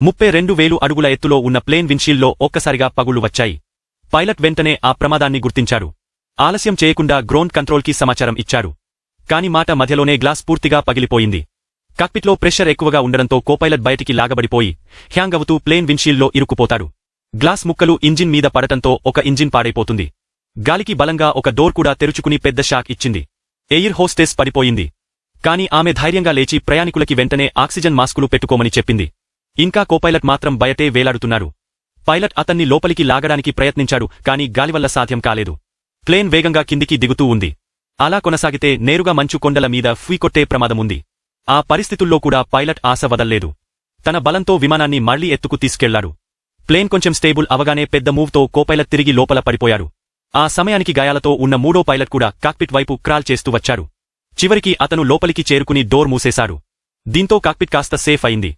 ముప్పై రెండు వేలు అడుగుల ఎత్తులో ఉన్న ప్లేన్ విన్షీల్డ్లో ఒక్కసారిగా పగుళ్ళు వచ్చాయి. పైలట్ వెంటనే ఆ ప్రమాదాన్ని గుర్తించాడు ఆలస్యం చేయకుండా గ్రౌండ్ కంట్రోల్కి సమాచారం ఇచ్చారు. కాని మాట మధ్యలోనే గ్లాస్ పూర్తిగా పగిలిపోయింది. కాక్పిట్లో ప్రెషర్ ఎక్కువగా ఉండడంతో కోపైలట్ బయటికి లాగబడిపోయి హ్యాంగ్ అవుతూ ప్లేన్ విన్షీల్డ్లో ఇరుక్కుపోతాడు. గ్లాస్ ముక్కలు ఇంజిన్ మీద పడటంతో ఒక ఇంజిన్ పాడైపోతుంది. గాలికి బలంగా ఒక డోర్ కూడా తెరుచుకుని పెద్ద షాక్ ఇచ్చింది. ఎయిర్ హోస్టెస్ పడిపోయింది. కాని ఆమె ధైర్యంగా లేచి ప్రయాణికులకి వెంటనే ఆక్సిజన్ మాస్కులు పెట్టుకోమని చెప్పింది. ఇంకా కోపైలట్ మాత్రం బయటే వేలాడుతున్నారు. పైలట్ అతన్ని లోపలికి లాగడానికి ప్రయత్నించాడు కాని గాలివల్ల సాధ్యం కాలేదు. ప్లేన్ వేగంగా కిందికి దిగుతూ ఉంది. అలా కొనసాగితే నేరుగా మంచు కొండల మీద ఫ్వీకొట్టే ప్రమాదముంది. ఆ పరిస్థితుల్లో కూడా పైలట్ ఆశ వదల్లేదు. తన బలంతో విమానాన్ని మళ్ళీ ఎత్తుకు తీసుకెళ్ళాడు. ప్లేన్ కొంచెం స్టేబుల్ అవగానే పెద్ద మూవ్తో కోపైలట్ తిరిగి లోపల పడిపోయాడు. ఆ సమయానికి గాయాలతో ఉన్న మూడో పైలట్ కూడా కాక్పిట్ వైపు క్రాల్ చేస్తూ వచ్చాడు. చివరికి అతను లోపలికి చేరుకుని డోర్ మూసేశాడు. దీంతో కాక్పిట్ కాస్త సేఫ్ అయింది.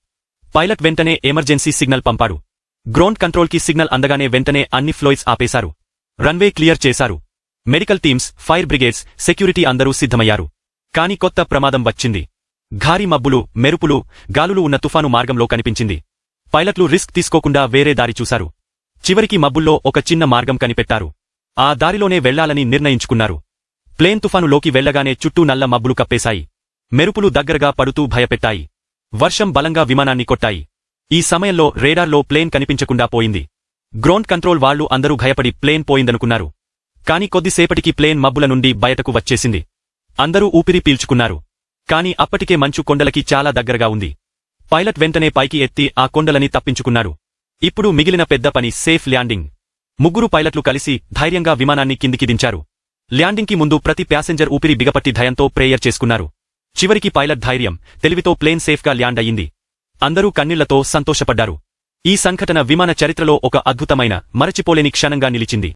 పైలట్ వెంటనే ఎమర్జెన్సీ సిగ్నల్ పంపాడు. గ్రౌండ్ కంట్రోల్కి సిగ్నల్ అందగానే వెంటనే అన్ని ఫ్లోయిడ్స్ ఆపేశారు. రన్వే క్లియర్ చేశారు. Medical teams fire brigades security అందరూ సిద్ధమయ్యారు. కాని కొత్త ప్రమాదం వచ్చింది. ఘారీ మబ్బులు మెరుపులు గాలులు ఉన్న తుఫాను మార్గంలో కనిపించింది. పైలట్లు రిస్క్ తీసుకోకుండా వేరే దారి చూశారు. చివరికి మబ్బుల్లో ఒక చిన్న మార్గం కనిపెట్టారు. ఆ దారిలోనే వెళ్ళాలని నిర్ణయించుకున్నారు. ప్లేన్ తుఫానులోకి వెళ్ళగానే చుట్టూ నల్ల మబ్బులు కప్పేశాయి. మెరుపులు దగ్గరగా పడుతూ భయపెట్టాయి. వర్షం బలంగా విమానాన్ని కొట్టాయి. ఈ సమయంలో రేడార్లో ప్లేన్ కనిపించకుండా పోయింది. గ్రౌండ్ కంట్రోల్ వాళ్ళు అందరూ భయపడి ప్లేన్ పోయిందనుకున్నారు. కాని కొద్దిసేపటికి ప్లేన్ మబ్బుల నుండి బయటకు వచ్చేసింది. అందరూ ఊపిరి పీల్చుకున్నారు. కాని అప్పటికే మంచు కొండలకి చాలా దగ్గరగా ఉంది. పైలట్ వెంటనే పైకి ఎత్తి ఆ కొండలని తప్పించుకున్నారు. ఇప్పుడు మిగిలిన పెద్ద పని సేఫ్ ల్యాండింగ్. ముగ్గురు పైలట్లు కలిసి ధైర్యంగా విమానాన్ని కిందికి దించారు. ల్యాండింగ్కి ముందు ప్రతి ప్యాసింజర్ ఊపిరి బిగపట్టి భయంతో ప్రేయర్ చేసుకున్నారు. చివరికి పైలట్ ధైర్యం తెలివితో ప్లేన్ సేఫ్గా ల్యాండ్ అయ్యింది అందరూ కన్నీళ్ళతో సంతోషపడ్డారు. ఈ సంఘటన విమాన చరిత్రలో ఒక అద్భుతమైన మరచిపోలేని క్షణంగా నిలిచింది.